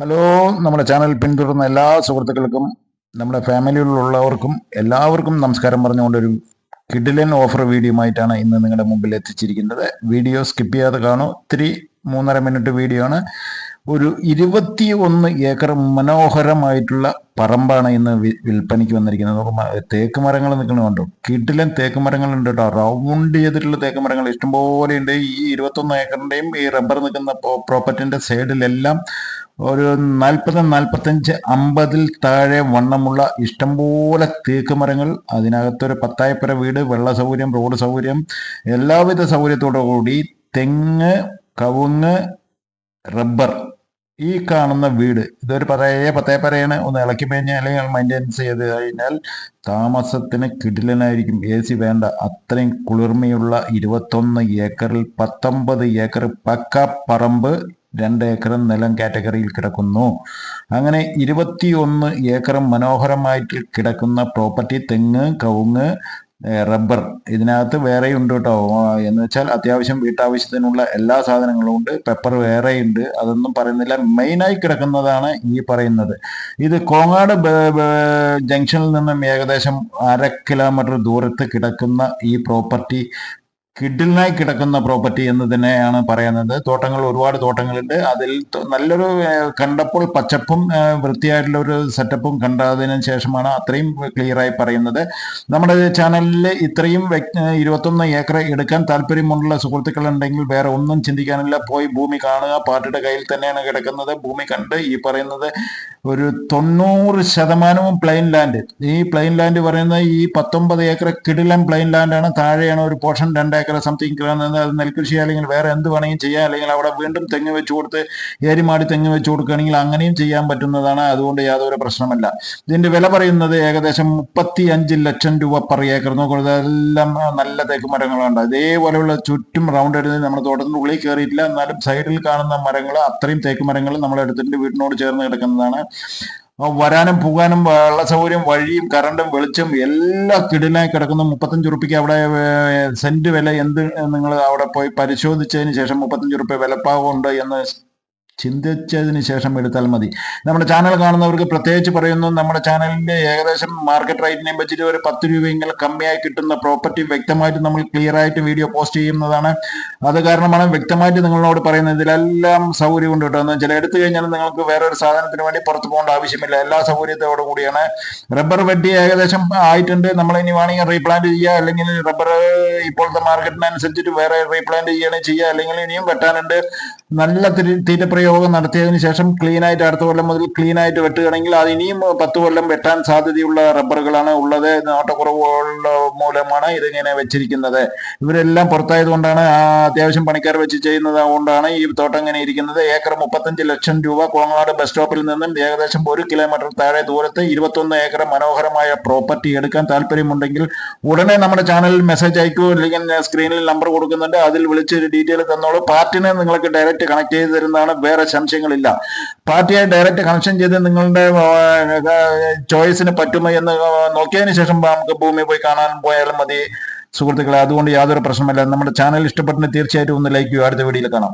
Hello നമ്മുടെ channel പിന്തുടർന്ന എല്ലാ സുഹൃത്തുക്കൾക്കും നമ്മുടെ ഫാമിലിയിലുള്ളവർക്കും എല്ലാവർക്കും നമസ്കാരം പറഞ്ഞുകൊണ്ടൊരു കിഡിലൻ ഓഫർ വീഡിയോ ആയിട്ടാണ് ഇന്ന് നിങ്ങളുടെ മുമ്പിൽ എത്തിച്ചിരിക്കുന്നത്. വീഡിയോ സ്കിപ്പ് ചെയ്യാതെ കാണൂ. ഇത്തിരി മൂന്നര മിനിറ്റ് വീഡിയോ ആണ്. ഒരു ഇരുപത്തി ഒന്ന് ഏക്കർ മനോഹരമായിട്ടുള്ള പറമ്പാണ് ഇന്ന് വിൽപ്പനയ്ക്ക് വന്നിരിക്കുന്നത്. തേക്ക് മരങ്ങൾ നിൽക്കണമുണ്ടോ കിട്ടിലും തേക്ക് മരങ്ങൾ ഉണ്ട് കേട്ടോ. റൗണ്ട് ചെയ്തിട്ടുള്ള തേക്ക് മരങ്ങൾ ഇഷ്ടംപോലെ ഉണ്ട്. ഈ ഇരുപത്തൊന്ന് ഏക്കറിന്റെയും ഈ റബ്ബർ നിൽക്കുന്ന പ്രോപ്പർട്ടിന്റെ സൈഡിലെല്ലാം ഒരു നാൽപ്പത് നാൽപ്പത്തഞ്ച് അമ്പതിൽ താഴെ വണ്ണമുള്ള ഇഷ്ടംപോലെ തേക്ക് മരങ്ങൾ. അതിനകത്തൊരു പത്തായപ്പുര വീട് വെള്ള സൗകര്യം റോഡ് സൗകര്യം എല്ലാവിധ സൗകര്യത്തോടു കൂടി തെങ്ങ് കവുങ്ങ് റബ്ബർ ഈ കാണുന്ന വീട് ഇതൊരു പഴയ പത്തേപ്പറയാണ് ഒന്ന് ഇളക്കി കഴിഞ്ഞാൽ അല്ലെങ്കിൽ മെയിന്റെനൻസ് ചെയ്ത് കഴിഞ്ഞാൽ താമസത്തിന് കിടിലനായിരിക്കും. എ സി വേണ്ട. അത്രയും കുളിർമയുള്ള ഇരുപത്തൊന്ന് ഏക്കറിൽ പത്തൊമ്പത് ഏക്കർ പക്ക പറമ്പ് രണ്ട് ഏക്കർ നിലം കാറ്റഗറിയിൽ കിടക്കുന്നു. അങ്ങനെ ഇരുപത്തിയൊന്ന് ഏക്കർ മനോഹരമായിട്ട് കിടക്കുന്ന പ്രോപ്പർട്ടി തെങ്ങ് കവുങ്ങ് റബ്ബർ. ഇതിനകത്ത് വേറെയുണ്ട് കേട്ടോ. എന്ന് വെച്ചാൽ അത്യാവശ്യം വീട്ടാവശ്യത്തിനുള്ള എല്ലാ സാധനങ്ങളും ഉണ്ട്. പെപ്പർ വേറെയുണ്ട്. അതൊന്നും പറയുന്നില്ല. മെയിനായി കിടക്കുന്നതാണ് ഈ പറയുന്നത്. ഇത് കോങ്ങാട് ജംഗ്ഷനിൽ നിന്നും ഏകദേശം അര കിലോമീറ്റർ ദൂരത്ത് കിടക്കുന്ന ഈ പ്രോപ്പർട്ടി കിഡിലിനായി കിടക്കുന്ന പ്രോപ്പർട്ടി എന്ന് തന്നെയാണ് പറയുന്നത്. തോട്ടങ്ങൾ ഒരുപാട് തോട്ടങ്ങളുണ്ട്. അതിൽ നല്ലൊരു കണ്ടപ്പോൾ പച്ചപ്പും വൃത്തിയായിട്ടുള്ള ഒരു സെറ്റപ്പും കണ്ടതിന് ശേഷമാണ് അത്രയും ക്ലിയറായി പറയുന്നത്. നമ്മുടെ ചാനലിൽ ഇത്രയും ഇരുപത്തൊന്ന് ഏക്കർ എടുക്കാൻ താല്പര്യമുള്ള സുഹൃത്തുക്കൾ ഉണ്ടെങ്കിൽ വേറെ ഒന്നും ചിന്തിക്കാനില്ല. പോയി ഭൂമി കാണുക. പാർട്ടിയുടെ കയ്യിൽ തന്നെയാണ് കിടക്കുന്നത്. ഭൂമി കണ്ട് ഈ പറയുന്നത് ഒരു തൊണ്ണൂറ് ശതമാനവും പ്ലെയിൻ ലാൻഡ് ഈ പ്ലെയിൻ ലാൻഡ് പറയുന്നത് ഈ പത്തൊമ്പത് ഏക്കർ കിടിലൻ പ്ലെയിൻ ലാൻഡാണ് താഴെയാണ് ഒരു പോർഷൻ രണ്ട് ഏക്കർ സംതിങ് നെൽകൃഷി അല്ലെങ്കിൽ വേറെ എന്ത് വേണമെങ്കിലും ചെയ്യാം. അല്ലെങ്കിൽ അവിടെ വീണ്ടും തെങ്ങ് വെച്ച് കൊടുത്ത് ഏരിമാടി തെങ്ങ് വെച്ച് കൊടുക്കുകയാണെങ്കിൽ അങ്ങനെയും ചെയ്യാൻ പറ്റുന്നതാണ്. അതുകൊണ്ട് യാതൊരു പ്രശ്നമല്ല ഇതിന്റെ വില പറയുന്നത് ഏകദേശം മുപ്പത്തി അഞ്ച് ലക്ഷം രൂപ പെർ ഏക്കർ നോക്കുന്നത് എല്ലാം നല്ല തേക്ക് മരങ്ങളുണ്ട് ഇതേപോലെയുള്ള ചുറ്റും റൗണ്ട് എടുത്ത് നമ്മുടെ തോട്ടത്തിന്റെ ഉള്ളിൽ കയറിയിട്ടില്ല. എന്നാലും സൈഡിൽ കാണുന്ന മരങ്ങൾ അത്രയും തേക്ക് മരങ്ങൾ നമ്മൾ എടുത്തിട്ട് വീടിനോട് ചേർന്ന് കിടക്കുന്നതാണ്. വരാനും പോകാനും വെള്ള സൗകര്യം വഴിയും കറണ്ടും വെളിച്ചം എല്ലാം കിടിലായി കിടക്കുന്നു. മുപ്പത്തഞ്ച് ഉറുപ്പിക്ക് അവിടെ സെന്റ് വില എന്ത് നിങ്ങൾ അവിടെ പോയി പരിശോധിച്ചതിന് ശേഷം മുപ്പത്തഞ്ച് ഉറുപ്പ്യ വിലപ്പാവുണ്ട് എന്ന് ചിന്തിച്ചതിന് ശേഷം എടുത്താൽ മതി. നമ്മുടെ ചാനൽ കാണുന്നവർക്ക് പ്രത്യേകിച്ച് പറയുന്നു നമ്മുടെ ചാനലിന്റെ ഏകദേശം മാർക്കറ്റ് റേറ്റിനെ വെച്ചിട്ട് ഒരു പത്ത് രൂപയെങ്കിലും കമ്മിയായി കിട്ടുന്ന പ്രോപ്പർട്ടി വ്യക്തമായിട്ട് നമ്മൾ ക്ലിയർ ആയിട്ട് വീഡിയോ പോസ്റ്റ് ചെയ്യുന്നതാണ്. അത് കാരണമാണ് വ്യക്തമായിട്ട് നിങ്ങളോട് പറയുന്നത് ഇതിലെല്ലാം സൗകര്യം ഉണ്ട് കേട്ടോ. എന്ന് വെച്ചാൽ എടുത്തു കഴിഞ്ഞാൽ നിങ്ങൾക്ക് വേറെ ഒരു സാധനത്തിന് വേണ്ടി പുറത്തു പോകേണ്ട ആവശ്യമില്ല. എല്ലാ സൗകര്യത്തോടു കൂടിയാണ്. റബ്ബർ വെട്ടി ഏകദേശം ആയിട്ടുണ്ട്. നമ്മൾ ഇനി വേണമെങ്കിൽ റീപ്ലാന്റ് ചെയ്യുക അല്ലെങ്കിൽ റബ്ബർ ഇപ്പോഴത്തെ മാർക്കറ്റിനനുസരിച്ചിട്ട് വേറെ റീപ്ലാന്റ് ചെയ്യുകയാണെങ്കിൽ ചെയ്യുക അല്ലെങ്കിൽ ഇനിയും വെട്ടാനുണ്ട്. നല്ല തീറ്റ പ്രയോഗം നടത്തിയതിനു ശേഷം ക്ലീൻ ആയിട്ട് അടുത്ത കൊല്ലം മുതൽ ക്ലീൻ ആയിട്ട് വെട്ടുകയാണെങ്കിൽ അത് ഇനിയും പത്ത് കൊല്ലം വെട്ടാൻ സാധ്യതയുള്ള റബ്ബറുകളാണ് ഉള്ളത്. നോട്ടക്കുറവുള്ള മൂലമാണ് ഇതിങ്ങനെ വെച്ചിരിക്കുന്നത്. ഇവരെല്ലാം പുറത്തായതുകൊണ്ടാണ് അത്യാവശ്യം പണിക്കാർ വെച്ച് ചെയ്യുന്നത് കൊണ്ടാണ് ഈ തോട്ടം ഇങ്ങനെ ഇരിക്കുന്നത്. ഏക്കർ മുപ്പത്തഞ്ച് ലക്ഷം രൂപ കോങ്ങാട് ബസ് സ്റ്റോപ്പിൽ നിന്നും ഏകദേശം ഒരു കിലോമീറ്റർ താഴെ ദൂരത്ത് ഇരുപത്തൊന്ന് ഏക്കർ മനോഹരമായ പ്രോപ്പർട്ടി എടുക്കാൻ താല്പര്യമുണ്ടെങ്കിൽ ഉടനെ നമ്മുടെ ചാനലിൽ മെസ്സേജ് അയക്കൂ. അല്ലെങ്കിൽ സ്ക്രീനിൽ നമ്പർ കൊടുക്കുന്നുണ്ട്. അതിൽ വിളിച്ച് ഡീറ്റെയിൽ തന്നോളൂ. പാർട്ടിനെ നിങ്ങൾക്ക് ഡയറക്റ്റ് കണക്ട് ചെയ്ത് തരുന്നതാണ് വേറെ സംശയങ്ങളില്ല. പാർട്ടിയായി ഡയറക്റ്റ് കണക്ഷൻ ചെയ്ത് നിങ്ങളുടെ ചോയ്സിന് പറ്റുമോ എന്ന് നോക്കിയതിന് ശേഷം നമുക്ക് ഭൂമി പോയി കാണാൻ പോയാലും മതി. സുഹൃത്തുക്കളെ അതുകൊണ്ട് യാതൊരു പ്രശ്നമില്ല നമ്മുടെ ചാനൽ ഇഷ്ടപ്പെട്ടിന് തീർച്ചയായിട്ടും ഒന്ന് ലൈക്ക് ചെയ്യുക. അടുത്ത വീഡിയോയിൽ കാണാം.